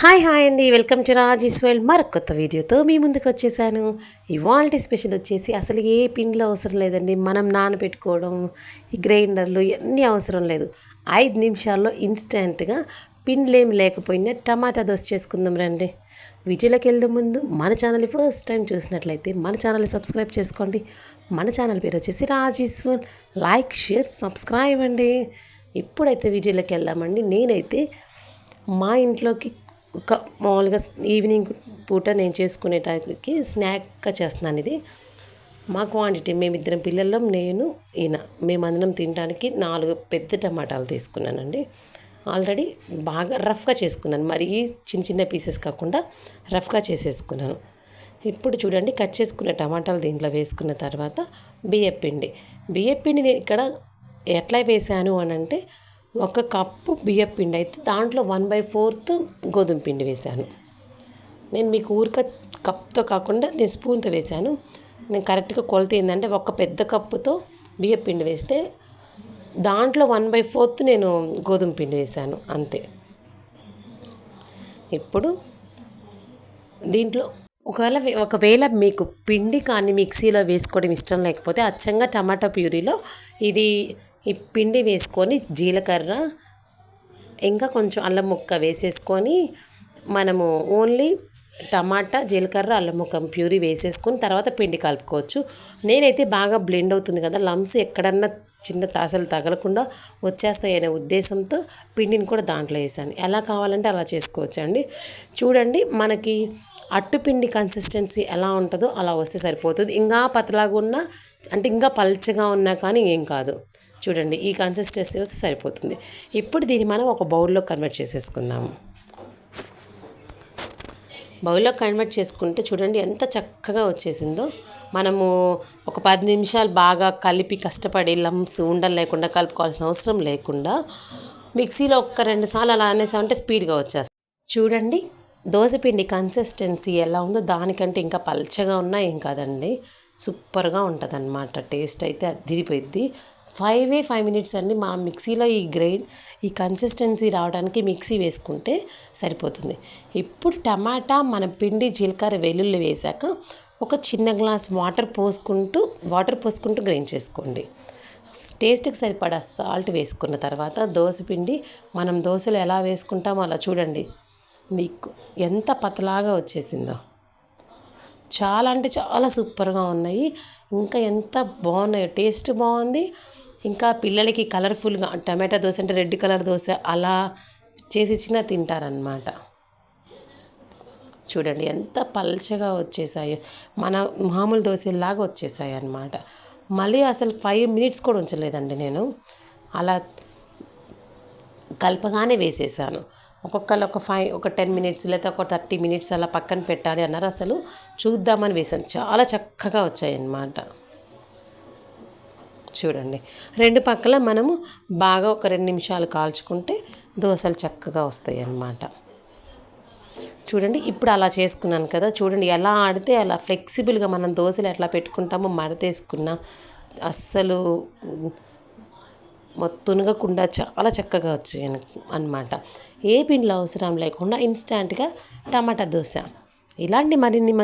Hi hi అండి. Welcome to Raji's world. మరొక కొత్త వీడియోతో మీ ముందుకు వచ్చేసాను. ఇవాళ స్పెషల్ వచ్చేసి అసలు ఏ పిండిలో అవసరం లేదండి. మనం నానబెట్టుకోవడం ఈ గ్రైండర్లు ఇవన్నీ అవసరం లేదు. ఐదు నిమిషాల్లో ఇన్స్టెంట్గా పిండ్లేమి లేకపోయినా టమాటా దోశ చేసుకుందాం రండి. విజయలోకి వెళ్ళే ముందు మన ఛానల్ ఫస్ట్ టైం చూసినట్లయితే మన ఛానల్ సబ్స్క్రైబ్ చేసుకోండి. మన ఛానల్ పేరు వచ్చేసి రాజీశ్వర్ లైక్ షేర్ సబ్స్క్రైబ్ అండి. ఇప్పుడైతే విజయలోకి వెళ్దామండి. నేనైతే మా ఇంట్లోకి ఒక మామూలుగా ఈవినింగ్ పూట నేను చేసుకునే టైంకి స్నాక్గా చేస్తున్నాను ఇది. మా క్వాంటిటీ మేమిద్దరం పిల్లల్లో నేను ఈయన. మేమందరం తినడానికి నాలుగు పెద్ద టమాటాలు తీసుకున్నానండి. ఆల్రెడీ బాగా రఫ్గా చేసుకున్నాను. మరీ చిన్న చిన్న పీసెస్ కాకుండా రఫ్గా చేసేసుకున్నాను. ఇప్పుడు చూడండి కట్ చేసుకున్న టమాటాలు దీంట్లో వేసుకున్న తర్వాత బియ్యపిండి. బియ్యపిండి నేను ఇక్కడ ఎట్లా వేసాను అని అంటే ఒక కప్పు బియ్యం పిండి అయితే దాంట్లో వన్ బై ఫోర్త్ గోధుమ పిండి వేశాను. నేను మీకు ఊరిక కప్తో కాకుండా నేను స్పూన్తో వేశాను. నేను కరెక్ట్గా కొలత ఏంటంటే ఒక పెద్ద కప్పుతో బియ్యం పిండి వేస్తే దాంట్లో వన్ బై ఫోర్త్ నేను గోధుమ పిండి వేశాను. అంతే. ఇప్పుడు దీంట్లో ఒకవేళ ఒకవేళ మీకు పిండి కానీ మిక్సీలో వేసుకోవడం ఇష్టం లేకపోతే అచ్చంగా టమాటా ప్యూరీలో ఇది ఈ పిండి వేసుకొని జీలకర్ర ఇంకా కొంచెం అల్లం ముక్క వేసేసుకొని మనము ఓన్లీ టమాటా జీలకర్ర అల్లం ముక్క ప్యూరీ వేసేసుకొని తర్వాత పిండి కలుపుకోవచ్చు. నేనైతే బాగా బ్లెండ్ అవుతుంది కదా లమ్స్ ఎక్కడన్నా చిన్న తాసలు తగలకుండా వచ్చేస్తాయనే ఉద్దేశంతో పిండిని కూడా దాంట్లో వేసాను. ఎలా కావాలంటే అలా చేసుకోవచ్చు అండి చూడండి మనకి అట్టుపిండి కన్సిస్టెన్సీ ఎలా ఉంటుందో అలా వస్తే సరిపోతుంది. ఇంకా పతలాగా ఉన్నా అంటే ఇంకా పల్చగా ఉన్నా కానీ ఏం కాదు. చూడండి ఈ కన్సిస్టెన్సీ వస్తే సరిపోతుంది. ఇప్పుడు దీన్ని మనం ఒక బౌల్లో కన్వర్ట్ చేసేసుకుందాము బౌల్లో కన్వర్ట్ చేసుకుంటే చూడండి ఎంత చక్కగా వచ్చేసిందో. మనము ఒక పది నిమిషాలు బాగా కలిపి కష్టపడి లమ్స్ ఉండలు లేకుండా కలుపుకోవాల్సిన అవసరం లేకుండా మిక్సీలో ఒక్క రెండు సార్లు అలా అనేసామంటే స్పీడ్గా వచ్చేస్తుంది చూడండి దోశపిండి కన్సిస్టెన్సీ ఎలా ఉందో దానికంటే ఇంకా పల్చగా ఉన్నా ఏం కాదండి. సూపర్గా ఉంటుంది అన్నమాట టేస్ట్ అయితే అదిరిపోయిద్ది. ఫైవే ఫైవ్ మినిట్స్ అండి మా మిక్సీలో ఈ గ్రైండ్ ఈ కన్సిస్టెన్సీ రావడానికి మిక్సీ వేసుకుంటే సరిపోతుంది. ఇప్పుడు టమాటా మన పిండి జీలకర్ర వెల్లుల్లి వేశాక ఒక చిన్న గ్లాస్ వాటర్ పోసుకుంటూ వాటర్ పోసుకుంటూ గ్రైండ్ చేసుకోండి. టేస్ట్కి సరిపడా సాల్ట్ వేసుకున్న తర్వాత దోశ పిండి మనం దోశలు ఎలా వేసుకుంటామో అలా చూడండి. మీకు ఎంత పతలాగా వచ్చేసిందో. చాలా అంటే చాలా సూపర్గా ఉన్నాయి. ఇంకా ఎంత బాగున్నాయో టేస్ట్ బాగుంది. ఇంకా పిల్లలకి కలర్ఫుల్గా టమాటా దోశ అంటే రెడ్ కలర్ దోశ అలా చేసి ఇచ్చినా తింటారనమాట చూడండి ఎంత పల్చగా వచ్చేసాయో. మన మామూలు దోశలాగా వచ్చేసాయి అనమాట మళ్ళీ అసలు ఫైవ్ మినిట్స్ కూడా ఉంచలేదండి నేను. అలా కలపగానే వేసేసాను. ఒక్కొక్కరు ఒక ఫైవ్ ఒక టెన్ మినిట్స్ లేదా ఒక థర్టీ మినిట్స్ అలా పక్కన పెట్టాలి అన్నారు. అసలు చూద్దామని వేసాను చాలా చక్కగా వచ్చాయన్నమాట. చూడండి. రెండు పక్కల మనము బాగా ఒక రెండు నిమిషాలు కాల్చుకుంటే దోశలు చక్కగా వస్తాయి అన్నమాట చూడండి ఇప్పుడు అలా చేసుకున్నాను కదా. చూడండి ఎలా ఆడితే అలా ఫ్లెక్సిబుల్గా మనం దోశలు ఎట్లా పెట్టుకుంటామో మడతేసుకున్నా అస్సలు తునగకుండా చాలా చక్కగా వచ్చాయి అనమాట ఏ పిండిలో అవసరం లేకుండా ఇన్స్టాంట్గా టమాటా దోశ. ఇలాంటి మరిన్ని